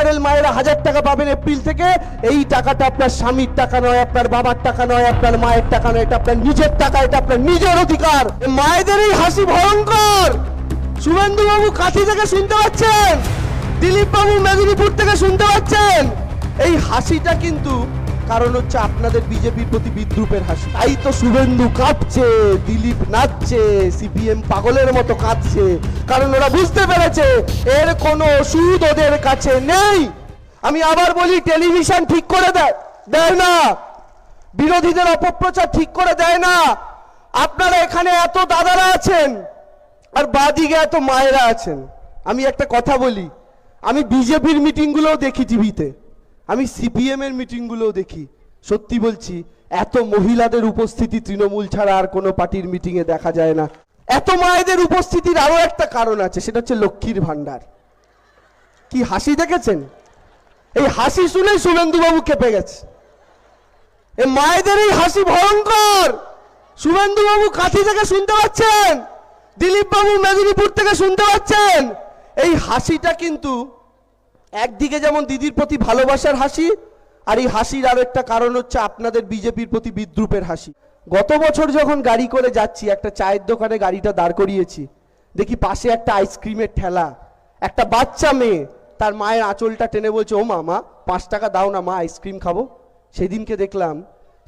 General মায়েরা হাজার টাকা পাবেন এপ্রিল থেকে। এই টাকাটা আপনার স্বামীর টাকা নয়, আপনার বাবার টাকা নয়, আপনার মায়ের টাকা নয়, এটা আপনার নিজের টাকা, এটা আপনার নিজের অধিকার। মায়েদেরই হাসি ভয়ঙ্কর। শুভেন্দু বাবু কাঠি থেকে শুনতে পাচ্ছেন? দিলীপ বাবু মেদিনীপুর থেকে শুনতে পাচ্ছেন? এই হাসিটা কিন্তু কারণ হচ্ছে আপনাদের বিজেপির প্রতি বিদ্রুপের হাসি। তাই তো শুভেন্দু কাঁপছে, দিলীপ নাচছে, সিপিএম পাগলের মতো কাঁদছে। কারণ ওরা বুঝতে পেরেছে, এর কোনো সুদ ওদের কাছে নেই। আমি আবার বলি, টেলিভিশন ঠিক করে দেয় দেয় না। বিরোধীদের অপপ্রচার ঠিক করে দেয় না। আপনারা এখানে এত দাদারা আছেন, আর বাদিকে এত মায়েরা আছেন। আমি একটা কথা বলি, আমি বিজেপির মিটিংগুলোও দেখি টিভিতে। আমি সিপিএম এর মিটিংগুলোও দেখি। সত্যি বলছি, এত মহিলাদের উপস্থিতি তৃণমূল ছাড়া আর কোনো পার্টির মিটিংয়ে দেখা যায় না। এত মায়েদের উপস্থিতির আরও একটা কারণ আছে, সেটা হচ্ছে লক্ষ্মীর ভান্ডার কি হাসি দেখেছেন? এই হাসি শুনেই শুভেন্দু বাবু কেঁপে গেছে। এ মায়েদের এই হাসি ভয়ঙ্কর! শুভেন্দু বাবু কাঠি থেকে শুনতে পাচ্ছেন? দিলীপ বাবু মেদিনীপুর থেকে শুনতে পাচ্ছেন? এই হাসিটা কিন্তু একদিকে যেমন দিদির প্রতি ভালোবাসার হাসি, আর এই হাসির আরও একটা কারণ হচ্ছে আপনাদের বিজেপির প্রতি বিদ্রুপের হাসি। গত বছর যখন গাড়ি করে যাচ্ছি, একটা চায়ের দোকানে গাড়িটা দাঁড় করিয়েছি, দেখি পাশে একটা আইসক্রিমের ঠেলা। একটা বাচ্চা মেয়ে, তার মায়ের আঁচলটা টেনে বলছে, ও মা মা, পাঁচ টাকা দাও না, মা, আইসক্রিম খাব। সেদিনকে দেখলাম,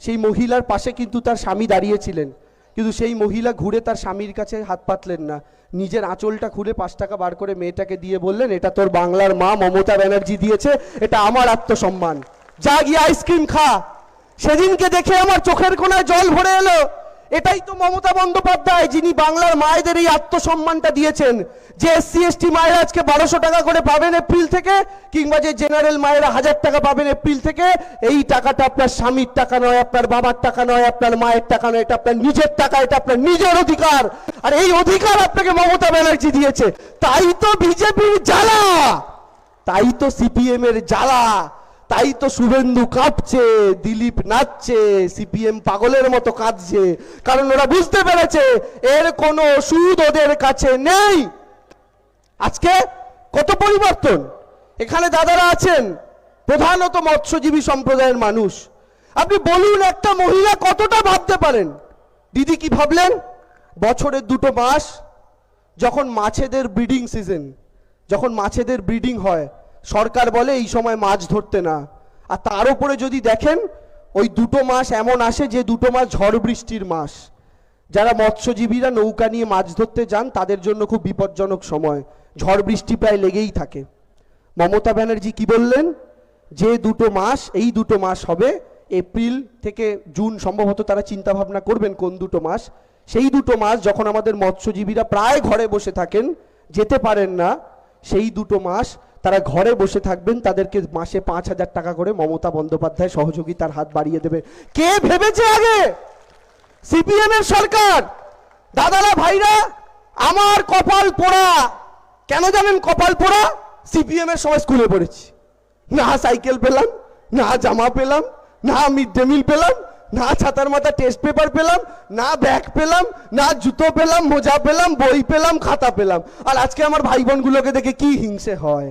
সেই মহিলার পাশে কিন্তু তার স্বামী দাঁড়িয়েছিলেন কিন্তু সেই মহিলা ঘুরে তার স্বামীর কাছে হাত পাতলেন না। নিজের আঁচলটা খুলে পাঁচ টাকা বার করে মেয়েটাকে দিয়ে বললেন, এটা তোর বাংলার মা মমতা ব্যানার্জি দিয়েছে, এটা আমার আত্মসম্মান। যা গিয়ে আইসক্রিম খা। সেদিনকে দেখে আমার চোখের কোনায় জল ভরে এলো। এটাই তো মমতা বন্দ্যোপাধ্যায় যিনি বাংলার মায়েদের এই আত্মসম্মানটা দিয়েছেন। যে এসসি, এসটি মায়েরা আজকে বারোশো টাকা করে পাবেন এপ্রিল থেকে, কিংবা যে জেনারেল মায়েরা হাজার টাকা পাবেন এপ্রিল থেকে, এই টাকাটা আপনার স্বামীর টাকা নয়, আপনার বাবার টাকা নয়, আপনার মায়ের টাকা নয়, এটা আপনার নিজের টাকা, এটা আপনার নিজের অধিকার। আর এই অধিকার আপনাকে মমতা ব্যানার্জি দিয়েছে। তাই তো বিজেপির জ্বালা! তাই তো সিপিএম এর জ্বালা! তাই তো শুভেন্দু কাঁপছে, দিলীপ নাচছে, সিপিএম পাগলের মতো কাঁদছে। কারণ ওরা বুঝতে পেরেছে, এর কোনো সুদ ওদের কাছে নেই। আজকে কত পরিবর্তন? এখানে দাদারা আছেন, প্রধানত মৎস্যজীবী সম্প্রদায়ের মানুষ। আপনি বলুন, একটা মহিলা কতটা ভাবতে পারেন? দিদি কি ভাবলেন? বছরের দুটো মাস, যখন মাছেদের ব্রিডিং সিজন যখন মাছেদের ব্রিডিং হয় সরকার বলে এই সময় মাছ ধরতে না। আর তার উপরে যদি দেখেন, ওই দুটো মাস এমন আসে যে দুটো মাস ঝড় বৃষ্টির মাস। যারা মৎস্যজীবীরা নৌকা নিয়ে মাছ ধরতে যান, তাদের জন্য খুব বিপজ্জনক সময়। ঝড় বৃষ্টি প্রায় লেগেই থাকে। মমতা ব্যানার্জি কি বললেন? যে দুটো মাস, এই দুটো মাস হবে। এপ্রিল থেকে জুন সম্ভবত তারা চিন্তা ভাবনা করবেন কোন দুটো মাস। সেই দুটো মাস যখন আমাদের মৎস্যজীবীরা প্রায় ঘরে বসে থাকেন, যেতে পারেন না, সেই দুটো মাস তারা ঘরে বসে থাকবেন, তাদেরকে মাসে পাঁচ হাজার টাকা করে মমতা বন্দ্যোপাধ্যায় সহযোগিতার হাত বাড়িয়ে দেবে। কে ভেবেছে আগে? সিপিএম এর সরকার? দাদারা, ভাইরা, আমার কপাল পোড়া। কেন জানেন কপাল পোড়া? সিপিএম এর সময় স্কুলে পড়েছি। না সাইকেল পেলাম, না জামা পেলাম, না মিড ডে মিল পেলাম, না ছাতার মাথা টেস্ট পেপার পেলাম, না ব্যাগ পেলাম, না জুতো পেলাম, মোজা পেলাম, বই পেলাম, খাতা পেলাম। আর আজকে আমার ভাই বোনগুলোকে দেখে কি হিংসে হয়।